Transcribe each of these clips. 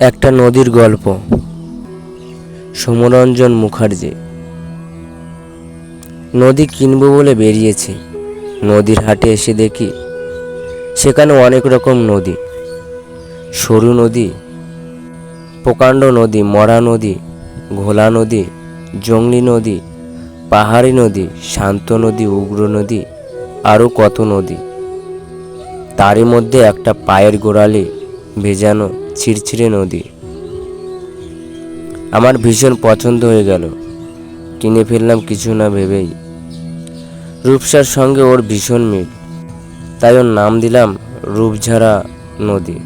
একটা নদীর গল্প। সমরঞ্জন মুখার্জি। নদী কিনবো বলে বেরিয়েছি। নদীর হাটে এসে দেখি, সেখানে অনেক রকম নদী। সরু নদী, প্রকাণ্ড নদী, মরা নদী, ঘোলা নদী জংলি নদী, পাহাড়ি নদী, শান্ত নদী, উগ্র নদী, আরও কত নদী। তারই মধ্যে একটা পায়ের গোড়ালি ভেজানো ছিড়ছিড়ে নদী। আমার ভীষণ পছন্দ হয়ে গেল। কিনে ফেললাম কিছু না ভেবেই। রূপসার সঙ্গে ওর ভীষণ মিল। তাই ওর নাম দিলাম রূপঝাড়া নদী।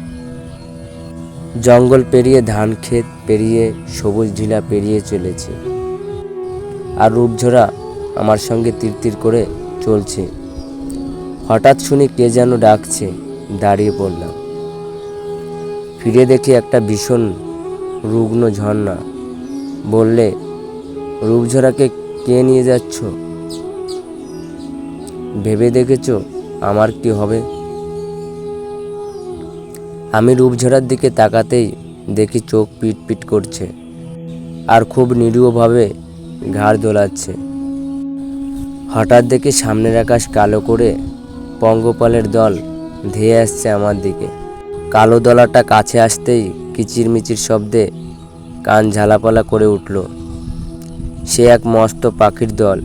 জঙ্গল পেরিয়ে ধান ক্ষেত পেরিয়ে সবুজ ঢিলা পেরিয়ে চলেছে। আর রূপঝরা আমার সঙ্গে তীর তীর করে চলছে। হঠাৎ শুনি কে যেন ডাকছে, দাঁড়িয়ে পড়লাম। ফিরে দেখি একটা ভীষণ রুগ্ন ঝর্ণা। বললে, রূপঝরাকে কে নিয়ে যাচ্ছ? ভেবে দেখেছ আমার কি হবে? আমি রূপঝরার দিকে তাকাতেই দেখি চোখ পিট পিট করছে আর খুব নিরীহভাবে ঘাড় দোলাচ্ছে। হঠাৎ দেখি সামনের আকাশ কালো করে পঙ্গপালের দল ধেয়ে আসছে আমার দিকে। কালো দলাটা কাছে আসতেই কিচিরমিচির শব্দে কান ঝালাপালা করে উঠল। সে এক মস্ত পাখির দল।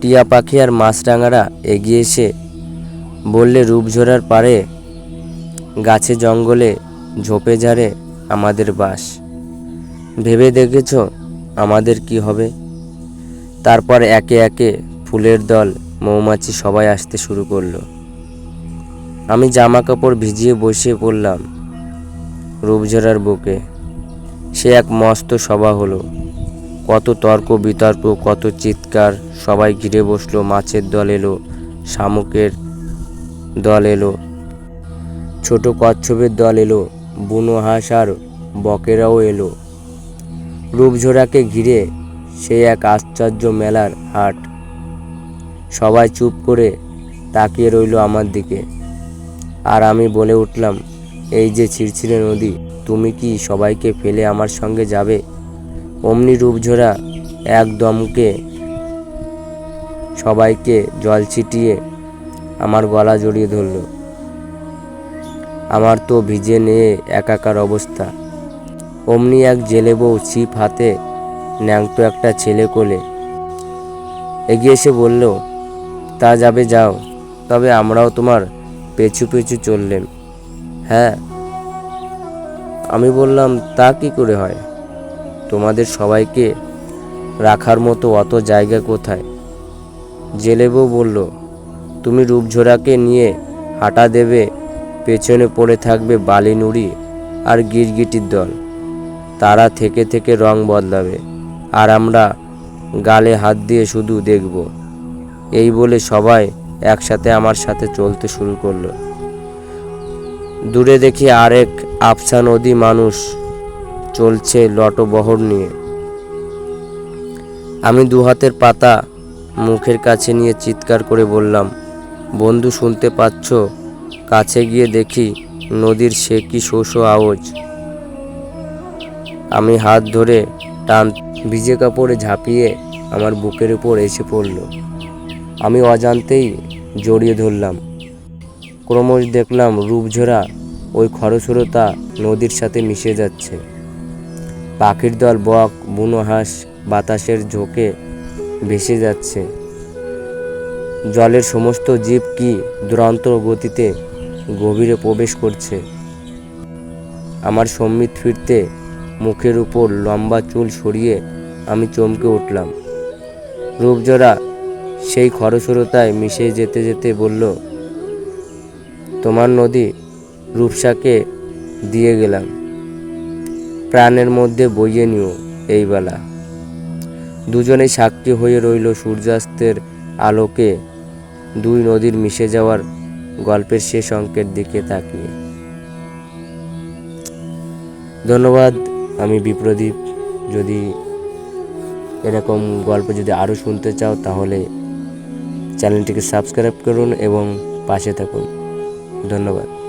টিয়া পাখি আর মাছরাঙারা এগিয়ে এসে বললে রূপঝোরার পারে গাছে জঙ্গলে ঝোপে ঝাড়ে আমাদের বাস। ভেবে দেখেছ আমাদের কি হবে? তারপর একে একে ফুলের দল, মৌমাছি সবাই আসতে শুরু করল। আমি জামা কাপড় ভিজিয়ে বসিয়ে পড়লাম রূপঝরার বুকে। সে এক মস্ত সভা হলো। কত তর্ক বিতর্ক, কত চিৎকার, সবাই ঘিরে বসল, মাছের দল এলো, শামুকের দল এলো, ছোট কচ্ছপের দল এলো, বুনো হাঁস আর বকেরাও এলো। রূপঝোড়াকে ঘিরে সে এক আশ্চর্য মেলার হাট। সবাই চুপ করে তাকিয়ে রইল আমার দিকে। আর আমি বলে উঠলাম, এই যে ছিড়ছিড়ে নদী, তুমি কি সবাইকে ফেলে আমার সঙ্গে যাবে? অমনি রূপঝোড়া একদমকে সবাইকে জল ছিটিয়ে আমার গলা জড়িয়ে ধরল। আমার তো ভিজে নিয়ে একাকার অবস্থা। অমনি এক জেলে বউ ছিপ হাতে ন্যাংটো একটা ছেলে কোলে এগিয়ে এসে বলল, তা যাবে যাও, তবে আমরাও তোমার পেছু পেছু চললেন। হ্যাঁ আমি বললাম, তা কি করে হয়? তোমাদের সবাইকে রাখার মতো অত জায়গা কোথায়? জেলেবউ বলল, তুমি রূপঝোড়াকে নিয়ে হাঁটা দেবে, পেছনে পড়ে থাকবে বালি নুড়ি আর গিরগিটির দল। তারা থেকে থেকে রং বদলাবে আর আমরা গালে হাত দিয়ে শুধু দেখব। এই বলে সবাই একসাথে আমার সাথে চলতে শুরু করল। দূরে দেখি আরেক আফসা নদী মানুষ চলছে লটবহর নিয়ে। আমি দু হাতের পাতা মুখের কাছে নিয়ে চিৎকার করে বললাম, বন্ধু, শুনতে পাচ্ছ? কাছে গিয়ে দেখি নদীর সে কি শোষ আওয়াজ। আমি হাত ধরে টান ভিজে কাপড়ে ঝাঁপিয়ে আমার বুকের উপর এসে পড়ল। আমি অজান্তেই জড়িয়ে ধরলাম। ক্রমশ দেখলাম রূপঝোরা ওই খরস্রোতা নদীর সাথে মিশে যাচ্ছে। পাখির দল বক, বুনো হাঁস, বাতাসের ঝোঁকে ভেসে যাচ্ছে। জলের সমস্ত জীব কি দুরন্ত গতিতে গভীরে প্রবেশ করছে? আমার সম্মিত ফিরতে মুখের উপর লম্বা চুল সরিয়ে আমি চমকে উঠলাম। রূপজোড়া সেই খরস্রোতায় মিশে যেতে যেতে বলল, তোমার নদী রূপসাকে দিয়ে গেলাম। প্রাণের মধ্যে বইয়ে নিও এই বেলা। দুজনেই সাক্ষী হয়ে রইল সূর্যাস্তের আলোকে। দুই নদীর মিশে যাওয়ার গল্পের শেষ অঙ্কের দিকে তাকিয়ে। ধন্যবাদ, আমি বিপ্রদীপ। যদি এরকম গল্প যদি আরও শুনতে চাও তাহলে চ্যানেলটিকে সাবস্ক্রাইব করুন এবং পাশে থাকুন। ধন্যবাদ।